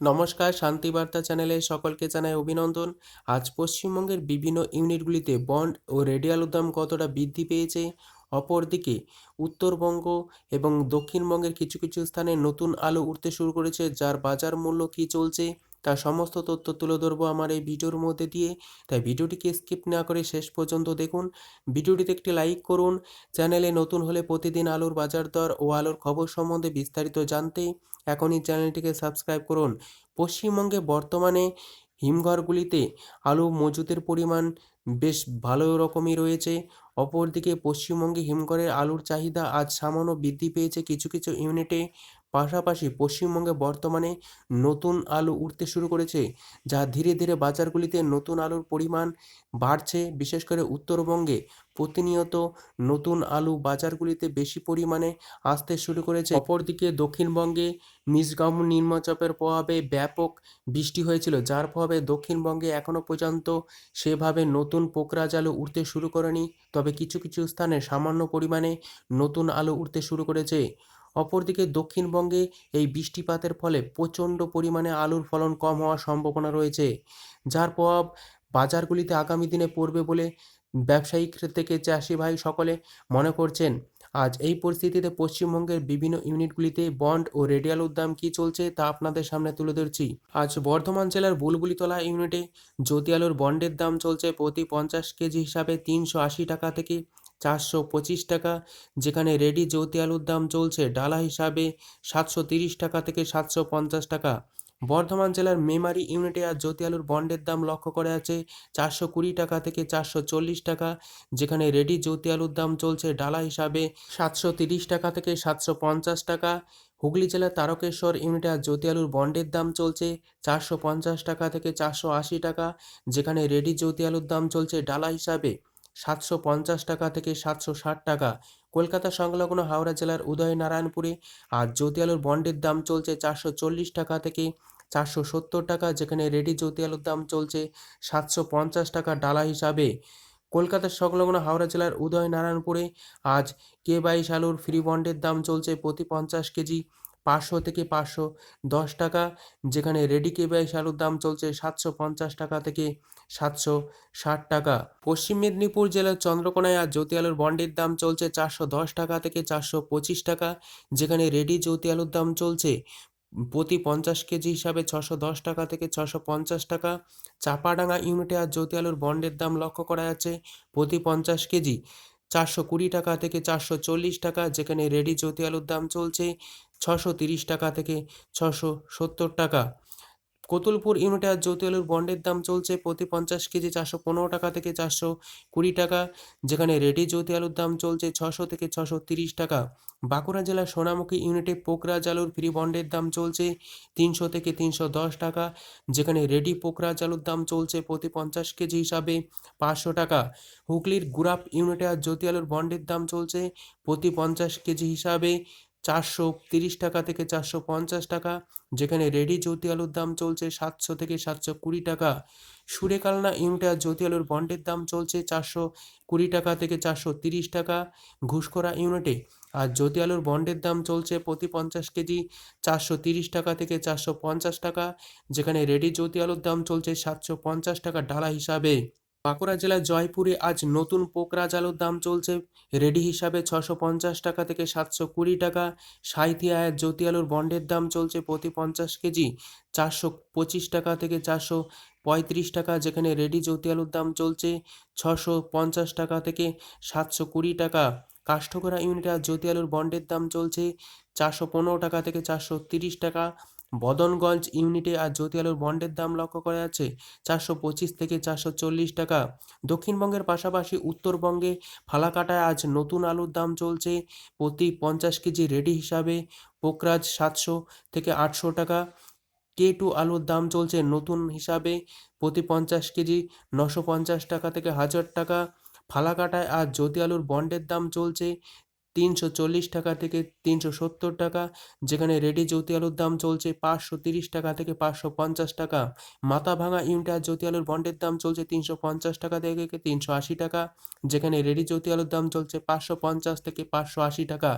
নমস্কার শান্তিবার্তা চ্যানেলে সকলকে জানাই অভিনন্দন। আজ পশ্চিমবঙ্গের বিভিন্ন ইউনিটগুলিতে বন্ড ও রেডিয়াল উদ্যম কতটা বৃদ্ধি পেয়েছে? অপরদিকে, উত্তরবঙ্গ এবং দক্ষিণবঙ্গের কিছু কিছু স্থানে নতুন আলো উঠতে শুরু করেছে, যার বাজার মূল্য কী চলছে? তার সমস্ত তথ্য তুলে ধরবো আমার এই ভিডিওর মধ্যে দিয়ে। তাই ভিডিওটিকে স্কিপ না করে শেষ পর্যন্ত দেখুন। ভিডিওটিতে একটি লাইক করুন। চ্যানেলে নতুন হলে প্রতিদিন আলুর বাজার দর ও আলুর খবর সম্বন্ধে বিস্তারিত জানতে এখনই চ্যানেলটিকে সাবস্ক্রাইব করুন। পশ্চিমবঙ্গে বর্তমানে হিমঘরগুলিতে আলু মজুতের পরিমাণ বেশ ভালো রকমই রয়েছে। অপরদিকে পশ্চিমবঙ্গে হিমঘরের আলুর চাহিদা আজ সামান্য বৃদ্ধি পেয়েছে। কিছু কিছু ইউনিটে পাশাপাশি পশ্চিমবঙ্গে বর্তমানে নতুন আলু উঠতে শুরু করেছে, যা ধীরে ধীরে বাজারগুলিতে নতুন আলুর পরিমাণ বাড়ছে। বিশেষ করে উত্তরবঙ্গে প্রতিনিয়ত নতুন আলু বাজারগুলিতে বেশি পরিমাণে আসতে শুরু করেছে। অপরদিকে দক্ষিণবঙ্গে নিষ্কাম নিম্নচাপের প্রভাবে ব্যাপক বৃষ্টি হয়েছিল, যার প্রভাবে দক্ষিণবঙ্গে এখনও পর্যন্ত সেভাবে নতুন পোকরাজ আলু উঠতে শুরু করেনি। তবে কিছু কিছু স্থানে সামান্য পরিমাণে নতুন আলু উঠতে শুরু করেছে। অপরদিকে দক্ষিণবঙ্গে এই বৃষ্টিপাতের ফলে প্রচণ্ড পরিমাণে আলুর ফলন কম হওয়ার সম্ভাবনা রয়েছে। যার প্রভাব বাজারগুলিতে আগামী দিনে পড়বে বলে ব্যবসায়িক থেকে চাষি ভাই সকলে মনে করছেন। আজ এই পরিস্থিতিতে পশ্চিমবঙ্গের বিভিন্ন ইউনিটগুলিতে বন্ড ও রেডিয়াল দাম কী চলছে তা আপনাদের সামনে তুলে ধরছি। আজ বর্ধমান জেলার বুলবুলিতলা ইউনিটে জ্যোতি আলুর বন্ডের দাম চলছে প্রতি পঞ্চাশ কেজি হিসাবে তিনশো আশি টাকা থেকে চারশো পঁচিশ টাকা, যেখানে রেডি জ্যোতি আলুর দাম চলছে ডালা হিসাবে সাতশো তিরিশ টাকা থেকে সাতশো পঞ্চাশ টাকা। বর্ধমান জেলার মেমারি ইউনিটে আর জ্যোতি আলুর বন্ডের দাম লক্ষ্য করে আছে চারশো কুড়ি টাকা থেকে চারশো চল্লিশ টাকা, যেখানে রেডি জ্যোতি আলুর দাম চলছে ডালা হিসাবে সাতশো তিরিশ টাকা থেকে সাতশো পঞ্চাশ টাকা। হুগলি জেলার তারকেশ্বর ইউনিটে আর জ্যোতি আলুর বন্ডের দাম চলছে চারশো পঞ্চাশ টাকা থেকে চারশো আশি টাকা, যেখানে রেডি জ্যোতি আলুর দাম চলছে ডালা হিসাবে সাতশো পঞ্চাশ টাকা থেকে সাতশো ষাট টাকা। কলকাতা সংলগ্ন হাওড়া জেলার উদয়নারায়ণপুরে আজ জ্যোতি আলুর বন্ডের দাম চলছে চারশো চল্লিশ টাকা থেকে চারশো সত্তর টাকা, যেখানে রেডি জ্যোতি আলুর দাম চলছে সাতশো পঞ্চাশ টাকা ডালা হিসাবে। কলকাতার সংলগ্ন হাওড়া জেলার উদয়নারায়ণপুরে আজ কে বাইশ আলুর ফ্রি বন্ডের দাম চলছে প্রতি পঞ্চাশ কেজি। পাঁচশো থেকে পাঁচশো দশ টাকা, যেখানে রেডি কে বাইশ আলুর দাম চলছে সাতশো পঞ্চাশ টাকা থেকে সাতশো ষাট টাকা। পশ্চিম মেদিনীপুর জেলার চন্দ্রকোনায় আর জ্যোতি আলুর বন্ডের দাম চলছে চারশো দশ টাকা থেকে চারশো পঁচিশ টাকা, যেখানে রেডি জ্যোতি আলুর দাম চলছে প্রতি পঞ্চাশ কেজি হিসাবে ছশো দশ টাকা থেকে ছশো পঞ্চাশ টাকা। চাপাডাঙ্গা ইউনিটে আর জ্যোতি আলুর বন্ডের দাম লক্ষ্য করা যাচ্ছে প্রতি পঞ্চাশ কেজি। চারশো কুড়ি টাকা থেকে চারশো চল্লিশ টাকা, যেখানে রেডি জ্যোতি আলুর দাম চলছে ছশো তিরিশ টাকা থেকে ছশো সত্তর টাকা। কতুলপুর ইউনিটে আজ জ্যোতি আলুর বন্ডের দাম চলছে প্রতি পঞ্চাশ কেজি চারশো পনেরো টাকা থেকে চারশো কুড়ি টাকা, যেখানে রেডি জ্যোতি আলুর দাম চলছে ছশো থেকে ছশো তিরিশ টাকা। বাঁকুড়া জেলার সোনামুখী ইউনিটে পোকরাজ আলুর ফ্রি বন্ডের দাম চলছে তিনশো থেকে তিনশো দশ টাকা, যেখানে রেডি পোকরাজ আলুর দাম চলছে প্রতি পঞ্চাশ কেজি হিসাবে পাঁচশো টাকা। হুগলির গুরাপ ইউনিটে আজ জ্যোতি আলুর বন্ডের দাম চলছে প্রতি পঞ্চাশ কেজি হিসাবে চারশো তিরিশ টাকা থেকে চারশো পঞ্চাশ টাকা, যেখানে রেডি জ্যোতি আলুর দাম চলছে সাতশো থেকে সাতশো কুড়ি টাকা। সুরেকালনা ইউনিটে আজ জ্যোতি আলুর বন্ডের দাম চলছে চারশো কুড়ি টাকা থেকে চারশো তিরিশ টাকা ঘুষকরা ইউনিটে। আর জ্যোতি আলুর বন্ডের দাম চলছে প্রতি পঞ্চাশ কেজি চারশো তিরিশ টাকা থেকে চারশো পঞ্চাশ টাকা, যেখানে রেডি জ্যোতি আলুর দাম চলছে সাতশো পঞ্চাশ টাকা ডালা হিসাবে। বাঁকুড়া জেলার জয়পুরে আজ নতুন পোকরাজ আলুর দাম চলছে। রেডি হিসাবে ছশো পঞ্চাশ টাকা থেকে সাতশো কুড়ি টাকা। সাঁইথিয়ায় জ্যোতি আলুর বন্ডের দাম চলছে প্রতি পঞ্চাশ কেজি চারশো পঁচিশ টাকা থেকে চারশো পঁয়ত্রিশ টাকা, যেখানে রেডি জ্যোতি আলুর দাম চলছে ছশো পঞ্চাশ টাকা থেকে সাতশো কুড়ি টাকা। কাষ্ঠগড়া ইউনিটে আজ জ্যোতি আলুর বন্ডের দাম চলছে চারশো পনেরো টাকা থেকে চারশো তিরিশ টাকা। বদনগঞ্জ ইউনিটে আজ জ্যোতি আলুর বন্ডের দাম লক্ষ্য করা যাচ্ছে চারশো পঁচিশ থেকে চারশো চল্লিশ টাকা। দক্ষিণবঙ্গের পাশাপাশি উত্তরবঙ্গে ফালাকাটায় আজ নতুন আলুর দাম চলছে প্রতি পঞ্চাশ কেজি রেডি হিসাবে। পোকরাজ সাতশো থেকে আটশো টাকা। কে টু আলুর দাম চলছে নতুন হিসাবে প্রতি পঞ্চাশ কেজি নশো পঞ্চাশ টাকা থেকে হাজার টাকা। ফালাকাটায় আজ জ্যোতি আলুর বন্ডের দাম চলছে তিনশো চল্লিশ টাকা থেকে তিনশো সত্তর টাকা, যেখানে রেডি জ্যোতি আলুর দাম চলছে পাঁচশো তিরিশ টাকা থেকে পাঁচশো পঞ্চাশ টাকা। মাথা ভাঙা ইউনিটার জ্যোতি আলুর বন্ডের দাম চলছে তিনশো পঞ্চাশ টাকা থেকে তিনশো আশি টাকা, যেখানে রেডি জ্যোতি আলুর দাম চলছে পাঁচশো পঞ্চাশ থেকে পাঁচশো আশি টাকা।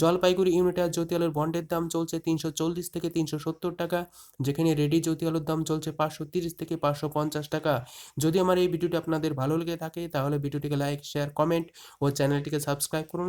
জলপাইগুড়ি ইউনিটার জ্যোতি আলুর বন্ডের দাম চলছে তিনশো চল্লিশ থেকে তিনশো সত্তর টাকা, যেখানে রেডি জ্যোতি আলুর দাম চলছে পাঁচশো তিরিশ থেকে পাঁচশো পঞ্চাশ টাকা। যদি আমার এই ভিডিওটি আপনাদের ভালো লেগে থাকে, তাহলে ভিডিওটিকে লাইক, শেয়ার, কমেন্ট ও চ্যানেলটিকে সাবস্ক্রাইব করুন।